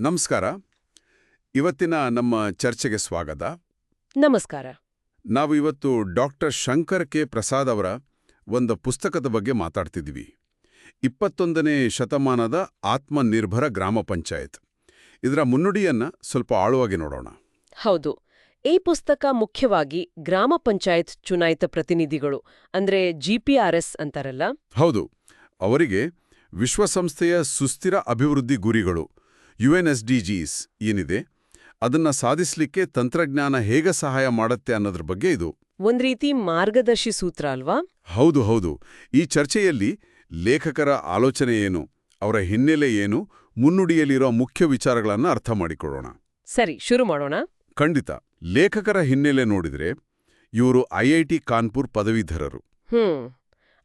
ನಮಸ್ಕಾರ. ಇವತ್ತಿನ ನಮ್ಮ ಚರ್ಚೆಗೆ ಸ್ವಾಗತ. ನಮಸ್ಕಾರ. ನಾವು ಇವತ್ತು ಡಾಕ್ಟರ್ ಶಂಕರ್ ಕೆ ಪ್ರಸಾದ್ ಅವರ ಒಂದು ಪುಸ್ತಕದ ಬಗ್ಗೆ ಮಾತಾಡ್ತಿದ್ವಿ ಇಪ್ಪತ್ತೊಂದನೇ ಶತಮಾನದ ಆತ್ಮನಿರ್ಭರ ಗ್ರಾಮ ಪಂಚಾಯತ್. ಇದರ ಮುನ್ನುಡಿಯನ್ನ ಸ್ವಲ್ಪ ಆಳವಾಗಿ ನೋಡೋಣ. ಹೌದು. ಈ ಪುಸ್ತಕ ಮುಖ್ಯವಾಗಿ ಗ್ರಾಮ ಪಂಚಾಯತ್ ಚುನಾಯಿತ ಪ್ರತಿನಿಧಿಗಳು ಅಂದ್ರೆ ಜಿಪಿಆರ್ಎಸ್ ಅಂತಾರಲ್ಲ? ಹೌದು. ಅವರಿಗೆ ವಿಶ್ವಸಂಸ್ಥೆಯ ಸುಸ್ಥಿರ ಅಭಿವೃದ್ಧಿ ಗುರಿಗಳು ಯುಎನ್ಎಸ್ಡಿಜಿಸ್ ಏನಿದೆ? ಅದನ್ನ ಸಾಧಿಸಲಿಕ್ಕೆ ತಂತ್ರಜ್ಞಾನ ಹೇಗೆ ಸಹಾಯ ಮಾಡುತ್ತೆ ಅನ್ನೋದ್ರ ಬಗ್ಗೆ ಇದು. ಒಂದ್ ರೀತಿ ಮಾರ್ಗದರ್ಶಿ ಸೂತ್ರ ಅಲ್ವಾ? ಹೌದು ಹೌದು. ಈ ಚರ್ಚೆಯಲ್ಲಿ ಲೇಖಕರ ಆಲೋಚನೆ ಏನು ಅವರ ಹಿನ್ನೆಲೆ ಏನು ಮುನ್ನುಡಿಯಲ್ಲಿರೋ ಮುಖ್ಯ ವಿಚಾರಗಳನ್ನ ಅರ್ಥ ಮಾಡಿಕೊಳ್ಳೋಣ. ಸರಿ ಶುರು ಮಾಡೋಣ. ಖಂಡಿತ. ಲೇಖಕರ ಹಿನ್ನೆಲೆ ನೋಡಿದ್ರೆ ಇವರು ಐಐಟಿ ಕಾನ್ಪುರ್ ಪದವೀಧರರು. ಹ್ಮ್.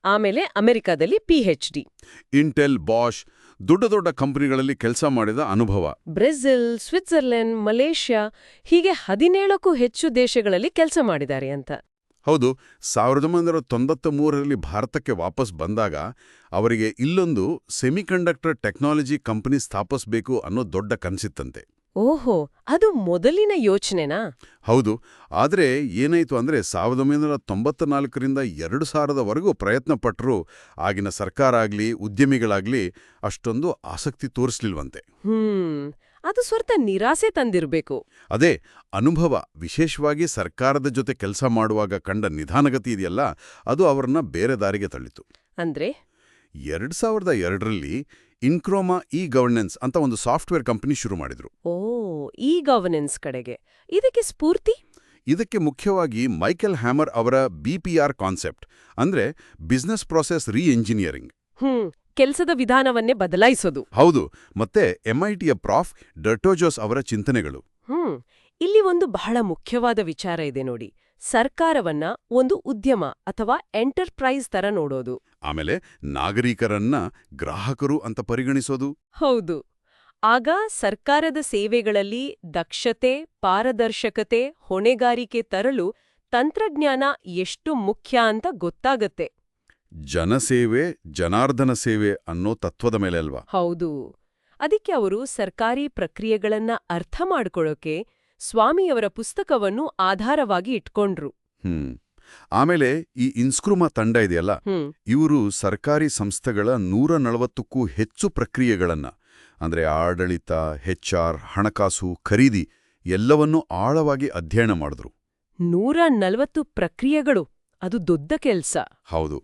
ಆಮೇಲೆ ಅಮೆರಿಕಾದಲ್ಲಿ ಪಿಎಚ್ ಡಿ. ಇಂಟೆಲ್ ಬಾಷ್ ದೊಡ್ಡ ದೊಡ್ಡ ಕಂಪನಿಗಳಲ್ಲಿ ಕೆಲಸ ಮಾಡಿದ ಅನುಭವ. ಬ್ರೆಜಿಲ್ ಸ್ವಿಟ್ಜರ್ಲೆಂಡ್ ಮಲೇಷ್ಯಾ ಹೀಗೆ ಹದಿನೇಳಕ್ಕೂ ಹೆಚ್ಚು ದೇಶಗಳಲ್ಲಿ ಕೆಲಸ ಮಾಡಿದ್ದಾರೆ ಅಂತ. ಹೌದು ಸಾವಿರದ ಒಂಬೈನೂರ ತೊಂಬತ್ತ ಮೂರರಲ್ಲಿ ಭಾರತಕ್ಕೆ ವಾಪಸ್ ಬಂದಾಗ ಅವರಿಗೆ ಇಲ್ಲೊಂದು ಸೆಮಿಕಂಡಕ್ಟರ್ ಟೆಕ್ನಾಲಜಿ ಕಂಪನಿ ಸ್ಥಾಪಿಸಬೇಕು ಅನ್ನೋ ದೊಡ್ಡ ಕನಸಿತ್ತಂತೆ. ಓಹೋ ಅದು ಮೊದಲಿನ ಯೋಚನೆನಾ? ಹೌದು. ಆದರೆ ಏನಾಯಿತು ಅಂದರೆ ಸಾವಿರದ ಒಂಬೈನೂರ ತೊಂಬತ್ತ ನಾಲ್ಕರಿಂದ ಎರಡು ಸಾವಿರದವರೆಗೂ ಪ್ರಯತ್ನ ಪಟ್ಟರು ಆಗಿನ ಸರ್ಕಾರ ಆಗಲಿ ಉದ್ಯಮಿಗಳಾಗಲಿ ಅಷ್ಟೊಂದು ಆಸಕ್ತಿ ತೋರಿಸ್ಲಿಲ್ವಂತೆ. ಹ್ಮ್. ಅದು ಸ್ವಲ್ಪ ನಿರಾಸೆ ತಂದಿರಬೇಕು. ಅದೇ ಅನುಭವ ವಿಶೇಷವಾಗಿ ಸರ್ಕಾರದ ಜೊತೆ ಕೆಲಸ ಮಾಡುವಾಗ ಕಂಡ ನಿಧಾನಗತಿ ಇದೆಯಲ್ಲ ಅದು ಅವರನ್ನ ಬೇರೆ ದಾರಿಗೆ ತಳ್ಳಿತು. ಅಂದ್ರೆ? ಎರಡು ಸಾವಿರದ ಎರಡರಲ್ಲಿ ಇನ್ಕ್ರೋಮಾ ಇ ಗವರ್ನೆನ್ಸ್ ಅಂತ ಒಂದು ಸಾಫ್ಟ್ವೇರ್ ಕಂಪನಿ ಶುರು ಮಾಡಿದ್ರು. ಓ ಇ ಗವರ್ನೆನ್ಸ್ ಕಡೆಗೆ. ಇದಕ್ಕೆ ಸ್ಫೂರ್ತಿ? ಇದಕ್ಕೆ ಮುಖ್ಯವಾಗಿ ಮೈಕೆಲ್ ಹ್ಯಾಮರ್ ಅವರ ಬಿಪಿಆರ್ ಕಾನ್ಸೆಪ್ಟ್ ಅಂದ್ರೆ ಬಿಸ್ನೆಸ್ ಪ್ರಾಸೆಸ್ ರೀ ಎಂಜಿನಿಯರಿಂಗ್ ಹ್ಮ್ ಕೆಲಸದ ವಿಧಾನವನ್ನೇ ಬದಲಾಯಿಸೋದು. ಹೌದು ಮತ್ತೆ ಎಂಐಟಿಯ ಪ್ರಾಫ್ ಡರ್ಟೋಜೋಸ್ ಅವರ ಚಿಂತನೆಗಳು. ಹ್ಮ್ ಇಲ್ಲಿ ಒಂದು ಬಹಳ ಮುಖ್ಯವಾದ ವಿಚಾರ ಇದೆ ನೋಡಿ. ಸರ್ಕಾರವನ್ನ ಒಂದು ಉದ್ಯಮ ಅಥವಾ ಎಂಟರ್ಪ್ರೈಸ್ ತರ ನೋಡೋದು. ಆಮೇಲೆ ನಾಗರಿಕರನ್ನ ಗ್ರಾಹಕರು ಅಂತ ಪರಿಗಣಿಸೋದು. ಹೌದು. ಆಗ ಸರ್ಕಾರದ ಸೇವೆಗಳಲ್ಲಿ ದಕ್ಷತೆ ಪಾರದರ್ಶಕತೆ ಹೊಣೆಗಾರಿಕೆ ತರಲು ತಂತ್ರಜ್ಞಾನ ಎಷ್ಟು ಮುಖ್ಯ ಅಂತ ಗೊತ್ತಾಗತ್ತೆ. ಜನಸೇವೆ ಜನಾರ್ದನ ಸೇವೆ ಅನ್ನೋ ತತ್ವದ ಮೇಲೆ ಅಲ್ವಾ? ಹೌದು. ಅದಕ್ಕೆ ಅವರು ಸರ್ಕಾರಿ ಪ್ರಕ್ರಿಯೆಗಳನ್ನ ಅರ್ಥ ಮಾಡ್ಕೊಳ್ಳೋಕೆ ಸ್ವಾಮಿಯವರ ಪುಸ್ತಕವನ್ನು ಆಧಾರವಾಗಿ ಇಟ್ಕೊಂಡ್ರು. ಹ್ಮ್. ಆಮೇಲೆ ಈ ಇನ್ಸ್ಕ್ರುಮಾ ತಂಡ ಇದೆಯಲ್ಲ ಇವರು ಸರ್ಕಾರಿ ಸಂಸ್ಥೆಗಳ ನೂರ ನಲವತ್ತಕ್ಕೂ ಹೆಚ್ಚು ಪ್ರಕ್ರಿಯೆಗಳನ್ನ ಅಂದ್ರೆ ಆಡಳಿತ ಹೆಚ್ಆರ್ ಹಣಕಾಸು ಖರೀದಿ ಎಲ್ಲವನ್ನೂ ಆಳವಾಗಿ ಅಧ್ಯಯನ ಮಾಡಿದ್ರು. ನೂರ ನಲವತ್ತು ಪ್ರಕ್ರಿಯೆಗಳು ಅದು ದೊಡ್ಡ ಕೆಲಸ. ಹೌದು.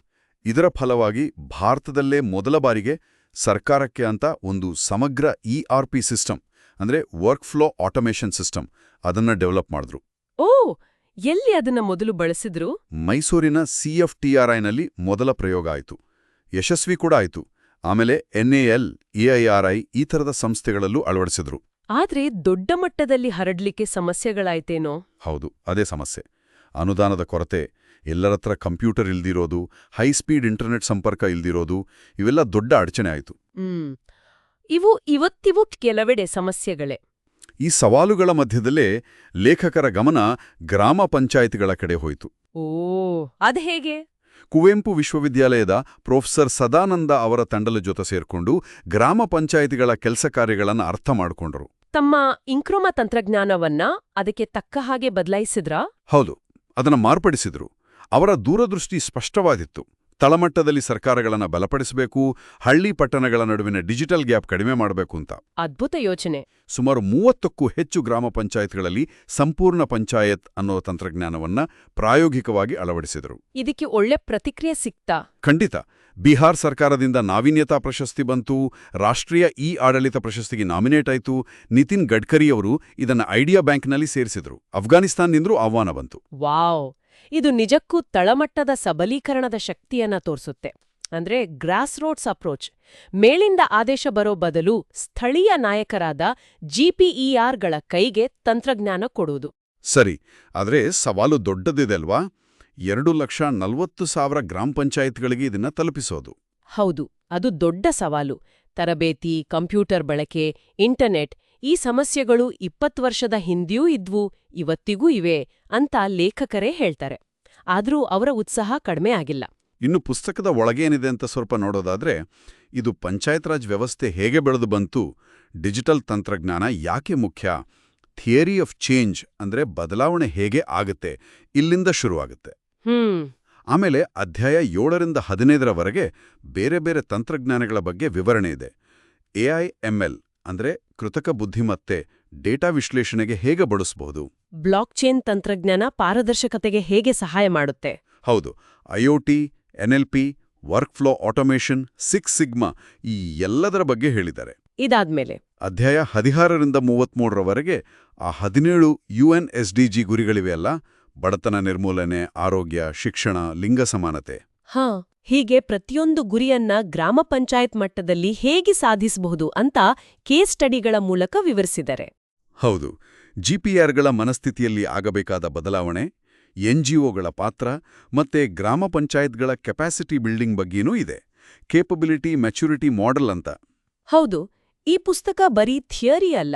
ಇದರ ಫಲವಾಗಿ ಭಾರತದಲ್ಲೇ ಮೊದಲ ಬಾರಿಗೆ ಸರ್ಕಾರಕ್ಕೆ ಅಂತ ಒಂದು ಸಮಗ್ರ ಇಆರ್ಪಿ ಸಿಸ್ಟಮ್ ಅಂದ್ರೆ ವರ್ಕ್ ಫ್ಲೋ ಆಟೋಮೇಷನ್ ಸಿಸ್ಟಮ್ ಅದನ್ನ ಡೆವಲಪ್ ಮಾಡಿದ್ರು. ಓ ಎಲ್ಲಿ ಅದನ್ನ ಮೊದಲು ಬಳಸಿದ್ರು? ಮೈಸೂರಿನ ಸಿಎಫ್ಟಿಆರ್ಐನಲ್ಲಿ ಮೊದಲ ಪ್ರಯೋಗ ಆಯಿತು. ಯಶಸ್ವಿ ಕೂಡ ಆಯಿತು. ಆಮೇಲೆ ಎನ್ಎಎಲ್ ಎಐಆರ್ಐ ಈ ಥರದ ಸಂಸ್ಥೆಗಳಲ್ಲೂ ಅಳವಡಿಸಿದ್ರು. ಆದ್ರೆ ದೊಡ್ಡ ಮಟ್ಟದಲ್ಲಿ ಹರಡ್ಲಿಕ್ಕೆ ಸಮಸ್ಯೆಗಳಾಯ್ತೇನೋ? ಹೌದು ಅದೇ ಸಮಸ್ಯೆ. ಅನುದಾನದ ಕೊರತೆ ಎಲ್ಲರತ್ರ ಕಂಪ್ಯೂಟರ್ ಇಲ್ದಿರೋದು ಹೈಸ್ಪೀಡ್ ಇಂಟರ್ನೆಟ್ ಸಂಪರ್ಕ ಇಲ್ದಿರೋದು ಇವೆಲ್ಲ ದೊಡ್ಡ ಅಡಚಣೆ ಆಯಿತು. ಇವು ಇವತ್ತಿವು ಕೆಲವೆಡೆ ಸಮಸ್ಯೆಗಳೇ. ಈ ಸವಾಲುಗಳ ಮಧ್ಯದಲ್ಲೇ ಲೇಖಕರ ಗಮನ ಗ್ರಾಮ ಪಂಚಾಯಿತಿಗಳ ಕಡೆ ಹೋಯಿತು. ಓ ಅದ್ ಹೇಗೆ? ಕುವೆಂಪು ವಿಶ್ವವಿದ್ಯಾಲಯದ ಪ್ರೊಫೆಸರ್ ಸದಾನಂದ ಅವರ ತಂಡದ ಜೊತೆ ಸೇರ್ಕೊಂಡು ಗ್ರಾಮ ಪಂಚಾಯಿತಿಗಳ ಕೆಲಸ ಕಾರ್ಯಗಳನ್ನು ಅರ್ಥ ಮಾಡಿಕೊಂಡರು. ತಮ್ಮ ಇಂಕ್ರೋಮ ತಂತ್ರಜ್ಞಾನವನ್ನ ಅದಕ್ಕೆ ತಕ್ಕ ಹಾಗೆ ಬದಲಾಯಿಸಿದ್ರ? ಹೌದು ಅದನ್ನ ಮಾರ್ಪಡಿಸಿದ್ರು. ಅವರ ದೂರದೃಷ್ಟಿ ಸ್ಪಷ್ಟವಾದಿತ್ತು ತಳಮಟ್ಟದಲ್ಲಿ ಸರ್ಕಾರಗಳನ್ನು ಬಲಪಡಿಸಬೇಕು ಹಳ್ಳಿ ಪಟ್ಟಣಗಳ ನಡುವಿನ ಡಿಜಿಟಲ್ ಗ್ಯಾಪ್ ಕಡಿಮೆ ಮಾಡಬೇಕು ಅಂತ. ಅದ್ಭುತ ಯೋಚನೆ. ಸುಮಾರು ಮೂವತ್ತಕ್ಕೂ ಹೆಚ್ಚು ಗ್ರಾಮ ಪಂಚಾಯತ್ಗಳಲ್ಲಿ ಸಂಪೂರ್ಣ ಪಂಚಾಯತ್ ಅನ್ನೋ ತಂತ್ರಜ್ಞಾನವನ್ನ ಪ್ರಾಯೋಗಿಕವಾಗಿ ಅಳವಡಿಸಿದರು. ಇದಕ್ಕೆ ಒಳ್ಳೆ ಪ್ರತಿಕ್ರಿಯೆ ಸಿಕ್ತಾ? ಖಂಡಿತ. ಬಿಹಾರ್ ಸರ್ಕಾರದಿಂದ ನಾವೀನ್ಯತಾ ಪ್ರಶಸ್ತಿ ಬಂತು ರಾಷ್ಟ್ರೀಯ ಇ ಆಡಳಿತ ಪ್ರಶಸ್ತಿಗೆ ನಾಮಿನೇಟ್ ಆಯಿತು ನಿತಿನ್ ಗಡ್ಕರಿಯವರು ಇದನ್ನ ಐಡಿಯಾ ಬ್ಯಾಂಕ್ನಲ್ಲಿ ಸೇರಿಸಿದರು. ಅಫ್ಘಾನಿಸ್ತಾನ್ನಿಂದಲೂ ಆಹ್ವಾನ ಬಂತು. ವಾವ್! ಇದು ನಿಜಕ್ಕೂ ತಳಮಟ್ಟದ ಸಬಲೀಕರಣದ ಶಕ್ತಿಯನ್ನ ತೋರಿಸುತ್ತೆ. ಅಂದ್ರೆ ಗ್ರಾಸ್ ರೋಡ್ಸ್ ಅಪ್ರೋಚ್ ಮೇಲಿಂದ ಆದೇಶ ಬರೋ ಬದಲು ಸ್ಥಳೀಯ ನಾಯಕರಾದ ಜಿಪಿಇಆರ್ಗಳ ಕೈಗೆ ತಂತ್ರಜ್ಞಾನ ಕೊಡುವುದು. ಸರಿ ಆದ್ರೆ ಸವಾಲು ದೊಡ್ಡದಿದೆ ಅಲ್ವಾ? ಎರಡು ಲಕ್ಷ ನಲವತ್ತು ಸಾವಿರ ಗ್ರಾಮ ಪಂಚಾಯತ್ಗಳಿಗೆ ಇದನ್ನ ತಲುಪಿಸೋದು. ಹೌದು ಅದು ದೊಡ್ಡ ಸವಾಲು. ತರಬೇತಿ ಕಂಪ್ಯೂಟರ್ ಬಳಕೆ ಇಂಟರ್ನೆಟ್ ಈ ಸಮಸ್ಯೆಗಳು ಇಪ್ಪತ್ತು ವರ್ಷದ ಹಿಂದೆಯೂ ಇದ್ವು ಇವತ್ತಿಗೂ ಇವೆ ಅಂತ ಲೇಖಕರೇ ಹೇಳ್ತಾರೆ. ಆದರೂ ಅವರ ಉತ್ಸಾಹ ಕಡಿಮೆ ಆಗಿಲ್ಲ. ಇನ್ನು ಪುಸ್ತಕದ ಒಳಗೇನಿದೆ ಅಂತ ಸ್ವಲ್ಪ ನೋಡೋದಾದ್ರೆ ಇದು ಪಂಚಾಯತ್ ರಾಜ್ ವ್ಯವಸ್ಥೆ ಹೇಗೆ ಬೆಳೆದು ಬಂತು ಡಿಜಿಟಲ್ ತಂತ್ರಜ್ಞಾನ ಯಾಕೆ ಮುಖ್ಯ ಥಿಯರಿ ಆಫ್ ಚೇಂಜ್ ಅಂದ್ರೆ ಬದಲಾವಣೆ ಹೇಗೆ ಆಗುತ್ತೆ ಇಲ್ಲಿಂದ ಶುರುವಾಗುತ್ತೆ. ಆಮೇಲೆ ಅಧ್ಯಾಯ ಏಳರಿಂದ ಹದಿನೈದರವರೆಗೆ ಬೇರೆ ಬೇರೆ ತಂತ್ರಜ್ಞಾನಗಳ ಬಗ್ಗೆ ವಿವರಣೆ ಇದೆ. ಎಐ ಎಂಎಲ್ ಅಂದ್ರೆ ಕೃತಕ ಬುದ್ಧಿಮತ್ತೆ ಡೇಟಾ ವಿಶ್ಲೇಷಣೆಗೆ ಹೇಗೆ ಬಳಸಬಹುದು? ಬ್ಲಾಕ್ ಚೇನ್ ತಂತ್ರಜ್ಞಾನ ಪಾರದರ್ಶಕತೆಗೆ ಹೇಗೆ ಸಹಾಯ ಮಾಡುತ್ತೆ? ಹೌದು IoT NLP workflow automation six sigma ಈ ಎಲ್ಲದರ ಬಗ್ಗೆ ಹೇಳಿದ್ದಾರೆ. ಇದಾದ್ಮೇಲೆ. ಅಧ್ಯಾಯ ಹದಿಹಾರರಿಂದ ಮೂವತ್ಮೂರರವರೆಗೆ ಆ ಹದಿನೇಳು ಯುಎನ್ ಎಸ್ಡಿಜಿ ಗುರಿಗಳಿವೆ ಗುರಿಗಳಿವೆಯಲ್ಲ ಬಡತನ ನಿರ್ಮೂಲನೆ ಆರೋಗ್ಯ ಶಿಕ್ಷಣ ಲಿಂಗ ಸಮಾನತೆ. ಹಾ. ಹೀಗೆ ಪ್ರತಿಯೊಂದು ಗುರಿಯನ್ನ ಗ್ರಾಮ ಪಂಚಾಯತ್ ಮಟ್ಟದಲ್ಲಿ ಹೇಗೆ ಸಾಧಿಸಬಹುದು ಅಂತ ಕೇಸ್ ಸ್ಟಡಿಗಳ ಮೂಲಕ ವಿವರಿಸಿದರೆ. ಹೌದು ಜಿಪಿಆರ್ಗಳ ಮನಸ್ಥಿತಿಯಲ್ಲಿ ಆಗಬೇಕಾದ ಬದಲಾವಣೆ ಎನ್ಜಿಒಗಳ ಪಾತ್ರ ಮತ್ತೆ ಗ್ರಾಮ ಪಂಚಾಯತ್ಗಳ ಕೆಪಾಸಿಟಿ ಬಿಲ್ಡಿಂಗ್ ಬಗ್ಗೆನೂ ಇದೆ. ಕೇಪಬಿಲಿಟಿ ಮೆಚುರಿಟಿ ಮಾಡೆಲ್ ಅಂತ. ಹೌದು ಈ ಪುಸ್ತಕ ಬರೀ ಥಿಯರಿ ಅಲ್ಲ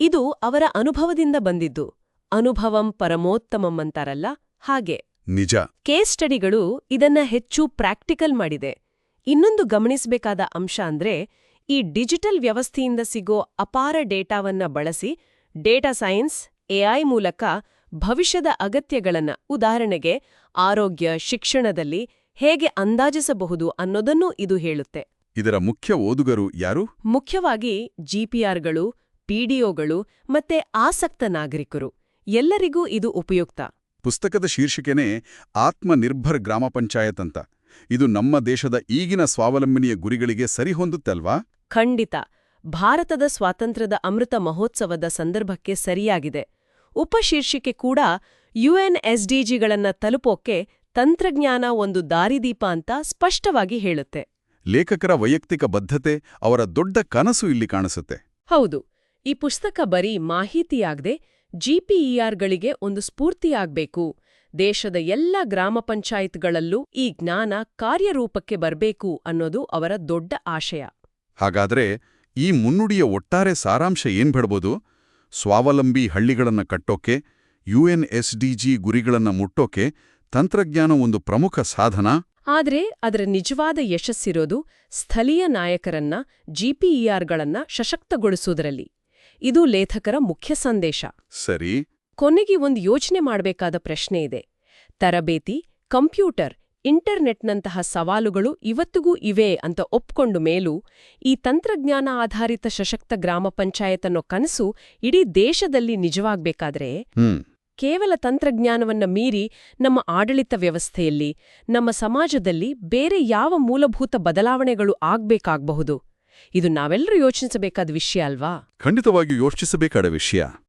ಇದು ಅವರ ಅನುಭವದಿಂದ ಬಂದಿದ್ದು. ಅನುಭವಂ ಪರಮೋತ್ತಮಂ ಅಂತಾರಲ್ಲ ಹಾಗೆ. ನಿಜ. ಕೇಸ್ ಸ್ಟಡಿಗಳು ಇದನ್ನ ಹೆಚ್ಚು ಪ್ರಾಕ್ಟಿಕಲ್ ಮಾಡಿದೆ. ಇನ್ನೊಂದು ಗಮನಿಸಬೇಕಾದ ಅಂಶ ಅಂದ್ರೆ ಈ ಡಿಜಿಟಲ್ ವ್ಯವಸ್ಥೆಯಿಂದ ಸಿಗೋ ಅಪಾರ ಡೇಟಾವನ್ನ ಬಳಸಿ ಡೇಟಾ ಸೈನ್ಸ್ ಎಐ ಮೂಲಕ ಭವಿಷ್ಯದ ಅಗತ್ಯಗಳನ್ನ ಉದಾಹರಣೆಗೆ ಆರೋಗ್ಯ ಶಿಕ್ಷಣದಲ್ಲಿ ಹೇಗೆ ಅಂದಾಜಿಸಬಹುದು ಅನ್ನೋದನ್ನೂ ಇದು ಹೇಳುತ್ತೆ. ಇದರ ಮುಖ್ಯ ಓದುಗರು ಯಾರು? ಮುಖ್ಯವಾಗಿ ಜಿಪಿಆರ್ಗಳು ಪಿಡಿಒಗಳು ಮತ್ತೆ ಆಸಕ್ತ ನಾಗರಿಕರು. ಎಲ್ಲರಿಗೂ ಇದು ಉಪಯುಕ್ತ. ಪುಸ್ತಕದ ಶೀರ್ಷಿಕೆನೇ ಆತ್ಮನಿರ್ಭರ್ ಗ್ರಾಮ ಪಂಚಾಯತ್ ಅಂತ. ಇದು ನಮ್ಮ ದೇಶದ ಈಗಿನ ಸ್ವಾವಲಂಬನೆಯ ಗುರಿಗಳಿಗೆ ಸರಿಹೊಂದುತ್ತಲ್ವಾ? ಖಂಡಿತ. ಭಾರತದ ಸ್ವಾತಂತ್ರ್ಯದ ಅಮೃತ ಮಹೋತ್ಸವದ ಸಂದರ್ಭಕ್ಕೆ ಸರಿಯಾಗಿದೆ. ಉಪಶೀರ್ಷಿಕೆ ಕೂಡ ಯುಎನ್ಎಸ್ಡಿಜಿಗಳನ್ನ ತಲುಪೋಕೆ ತಂತ್ರಜ್ಞಾನ ಒಂದು ದಾರಿದೀಪ ಅಂತ ಸ್ಪಷ್ಟವಾಗಿ ಹೇಳುತ್ತೆ. ಲೇಖಕರ ವೈಯಕ್ತಿಕ ಬದ್ಧತೆ ಅವರ ದೊಡ್ಡ ಕನಸು ಇಲ್ಲಿ ಕಾಣಿಸುತ್ತೆ. ಹೌದು. ಈ ಪುಸ್ತಕ ಬರೀ ಮಾಹಿತಿಯಾಗದೆ ಜಿಪಿಇಆರ್ಗಳಿಗೆ ಒಂದು ಸ್ಫೂರ್ತಿಯಾಗಬೇಕು ದೇಶದ ಎಲ್ಲ ಗ್ರಾಮ ಪಂಚಾಯತ್ಗಳಲ್ಲೂ ಈ ಜ್ಞಾನ ಕಾರ್ಯರೂಪಕ್ಕೆ ಬರಬೇಕು ಅನ್ನೋದು ಅವರ ದೊಡ್ಡ ಆಶಯ. ಹಾಗಾದ್ರೆ ಈ ಮುನ್ನುಡಿಯ ಒಟ್ಟಾರೆ ಸಾರಾಂಶ ಏನ್ ಬಿಡಬಹುದು ಸ್ವಾವಲಂಬಿ ಹಳ್ಳಿಗಳನ್ನು ಕಟ್ಟೋಕೆ ಯುಎನ್ಎಸ್ಡಿಜಿ ಗುರಿಗಳನ್ನು ಮುಟ್ಟೋಕೆ ತಂತ್ರಜ್ಞಾನ ಒಂದು ಪ್ರಮುಖ ಸಾಧನ? ಆದರೆ ಅದರ ನಿಜವಾದ ಯಶಸ್ಸಿರೋದು ಸ್ಥಳೀಯ ನಾಯಕರನ್ನ ಜಿಪಿಇಆರ್ಗಳನ್ನ ಸಶಕ್ತಗೊಳಿಸೋದ್ರಲ್ಲಿ. ಇದು ಲೇಖಕರ ಮುಖ್ಯ ಸಂದೇಶ. ಸರಿ. ಕೊನೆಗೆ ಒಂದು ಯೋಚನೆ ಮಾಡಬೇಕಾದ ಪ್ರಶ್ನೆ ಇದೆ. ತರಬೇತಿ ಕಂಪ್ಯೂಟರ್ ಇಂಟರ್ನೆಟ್ನಂತಹ ಸವಾಲುಗಳು ಇವತ್ತಿಗೂ ಇವೆ ಅಂತ ಒಪ್ಕೊಂಡು ಮೇಲೂ ಈ ತಂತ್ರಜ್ಞಾನ ಆಧಾರಿತ ಸಶಕ್ತ ಗ್ರಾಮ ಪಂಚಾಯತ್ ಅನ್ನೋ ಕನಸು ಇಡೀ ದೇಶದಲ್ಲಿ ನಿಜವಾಗಬೇಕಾದ್ರೆ ಕೇವಲ ತಂತ್ರಜ್ಞಾನವನ್ನ ಮೀರಿ ನಮ್ಮ ಆಡಳಿತ ವ್ಯವಸ್ಥೆಯಲ್ಲಿ ನಮ್ಮ ಸಮಾಜದಲ್ಲಿ ಬೇರೆ ಯಾವ ಮೂಲಭೂತ ಬದಲಾವಣೆಗಳು ಆಗ್ಬೇಕಾಗಬಹುದು? ಇದು ನಾವೆಲ್ಲರೂ ಯೋಚಿಸಬೇಕಾದ ವಿಷಯ ಅಲ್ವಾ? ಖಂಡಿತವಾಗಿಯೂ ಯೋಚಿಸಬೇಕಾದ ವಿಷಯ.